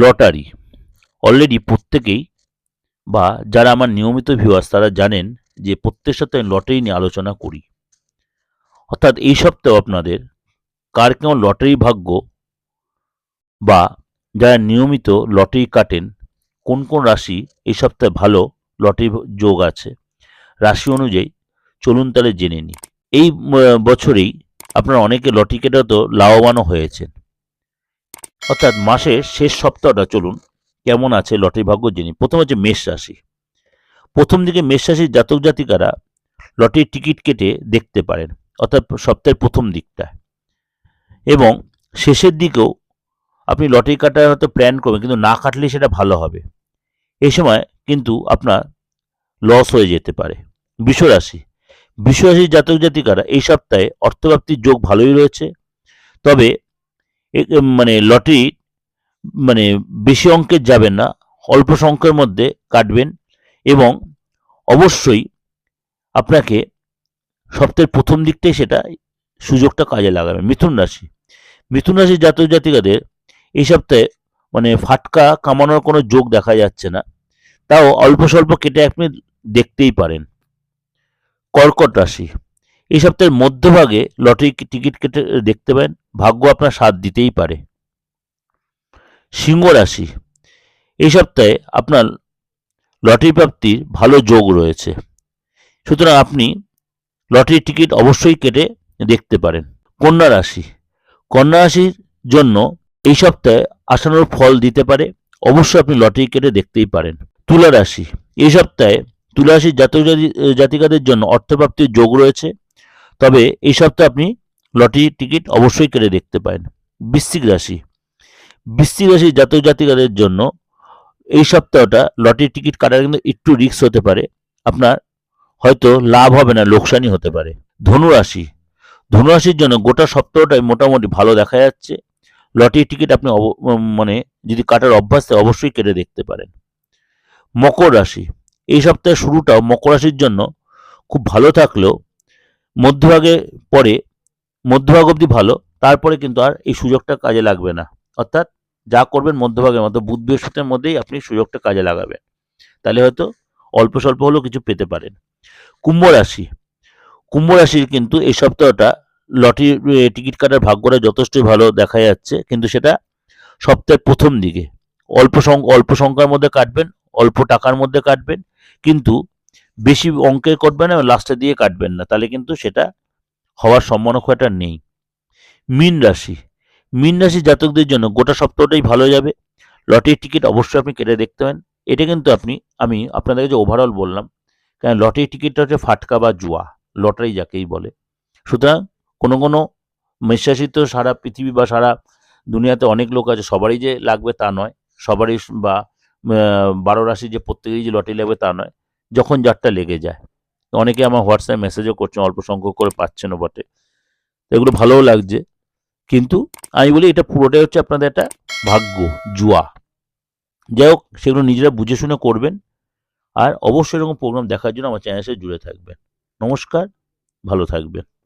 Lottery. Already প্রত্যেকেই বা যারা আমার নিয়মিত ভিউয়ার্স তারা জানেন যে প্রত্যেক আমি লটারি নিয়ে আলোচনা করি। অর্থাৎ এই সপ্তাহে আপনাদের কার কেমন লটারি ভাগ্য বা যারা নিয়মিত লটারি কাটেন, কোন কোন রাশি এই সপ্তাহে ভালো লটারি যোগ আছে? রাশি অনুযায়ী চলুন তাহলে জেনে নিই। এই বছরেই আপনারা অনেকে লটারি কেটে তো লাভবানও হয়েছেন। অর্থাৎ মাসের শেষ সপ্তাহটা চলুন, কেমন আছে লটারি ভাগ্য জেনে প্রথম হচ্ছে মেষ রাশি। প্রথম দিকে মেষ রাশির জাতক জাতিকারা লটারির টিকিট কেটে দেখতে পারেন, অর্থাৎ সপ্তাহের প্রথম দিকটা এবং শেষের দিকেও আপনি লটারি কাটার হয়তো প্ল্যান করবেন, কিন্তু না কাটলে সেটা ভালো হবে। এই সময় কিন্তু আপনার লস হয়ে যেতে পারে। বিশ্বরাশি বিশ্বরাশির জাতক জাতিকারা এই সপ্তাহে অর্থপ্রাপ্তির যোগ ভালোই রয়েছে। তবে মানে লটারি মানে বেশি অঙ্কের যাবেন না, অল্প সংখ্যার মধ্যে কাটবেন এবং অবশ্যই আপনাকে সপ্তাহের প্রথম দিকটাই সেটা সুযোগটা কাজে লাগাবেন মিথুন রাশি। মিথুন রাশির জাতক জাতিকাদের এই সপ্তাহে মানে ফাটকা কামানোর কোনো যোগ দেখা যাচ্ছে না। তাও অল্প স্বল্প কেটে আপনি দেখতেই পারেন। কর্কট রাশি। এই সপ্তাহের মধ্যভাগে লটারি টিকিট কেটে দেখতে পারেন। ভাগ্য আপনার সাথ দিতেই পারে। সিংহ রাশি। এই সপ্তাহে আপনার লটারি প্রাপ্তির ভালো যোগ রয়েছে। সুতরাং আপনি লটারি টিকিট অবশ্যই কেটে দেখতে পারেন। কন্যা রাশি। কন্যা রাশির জন্য এই সপ্তাহে আসানোর ফল দিতে পারে। অবশ্যই আপনি লটারি কেটে দেখতেই পারেন। তুলা রাশি। এই সপ্তাহে তুলা রাশির জাতক জাতি- জাতিকাদের জন্য অর্থপ্রাপ্তির যোগ রয়েছে। তবে এই সপ্তাহে আপনি লটারি টিকিট অবশ্যই কেটে দেখতে পারেন। বৃশ্চিক রাশি। বৃশ্চিক রাশির জাতক জাতিকাদের জন্য এই সপ্তাহটা লটারি টিকিট কাটার কিন্তু একটু রিস্ক হতে পারে। আপনার হয়তো লাভ হবে না, লোকসানই হতে পারে। ধনুরাশি। ধনুরাশির জন্য গোটা সপ্তাহটাই মোটামুটি ভালো দেখা যাচ্ছে। লটারি টিকিট আপনি মানে যদি কাটার অভ্যাস অবশ্যই কেটে দেখতে পারেন। মকর রাশি। এই সপ্তাহের শুরুটাও মকর রাশির জন্য খুব ভালো থাকলেও মধ্যভাগে পরে মধ্যভাগ অবধি ভালো, তারপরে কিন্তু আর এই সুযোগটা কাজে লাগবে না। অর্থাৎ যা করবেন মধ্যভাগের মতো বুধ বৃহস্পতির মধ্যেই আপনি সুযোগটা কাজে লাগাবেন। তাহলে হয়তো অল্প স্বল্প হলেও কিছু পেতে পারেন। কুম্ভ রাশি। কুম্ভ রাশির কিন্তু এই সপ্তাহটা লটারি টিকিট কাটার ভাগ্যটা যথেষ্টই ভালো দেখা যাচ্ছে, কিন্তু সেটা সপ্তাহের প্রথম দিকে। অল্প অল্প সংখ্যার মধ্যে কাটবেন, অল্প টাকার মধ্যে কাটবেন, কিন্তু বেশি অঙ্কের কাটবেন না লাস্টে দিয়ে কাটবেন না। তাহলে কিন্তু সেটা হওয়ার সম্ভাবনা খুব একটা নেই। মীন রাশি। মীন রাশি জাতকদের জন্য গোটা সপ্তাহটাই ভালো যাবে। লটারির টিকিট অবশ্যই আপনি কেটে দেখতে পারেন। এটা কিন্তু আপনি, আমি আপনাদেরকে যে ওভারঅল বললাম। কারণ লটারির টিকিটটা হচ্ছে ফাটকা বা জুয়া, লটারি যাকেই বলে। সুতরাং কোনো কোনো মেষরাশি তো সারা পৃথিবী বা সারা দুনিয়াতে অনেক লোক আছে, সবারই যে লাগবে তা নয়। সবারই বা বারো রাশি যে প্রত্যেকেই যে লটারি লাগবে তা নয়। যখন যারটা লেগে যায়। অনেকে আমার হোয়াটসঅ্যাপ মেসেজও করছে অল্প সংখ্যক করে পাচ্ছে না বটে এগুলো ভালোও লাগছে। কিন্তু আমি বলি এটা পুরোটাই হচ্ছে আপনাদের একটা ভাগ্য, জুয়া। যাই হোক, সেগুলো নিজেরা বুঝে শুনে করবেন। আর অবশ্যই এরকম প্রোগ্রাম দেখার জন্য আমার চ্যানেলের সাথে জুড়ে থাকবেন। নমস্কার, ভালো থাকবেন।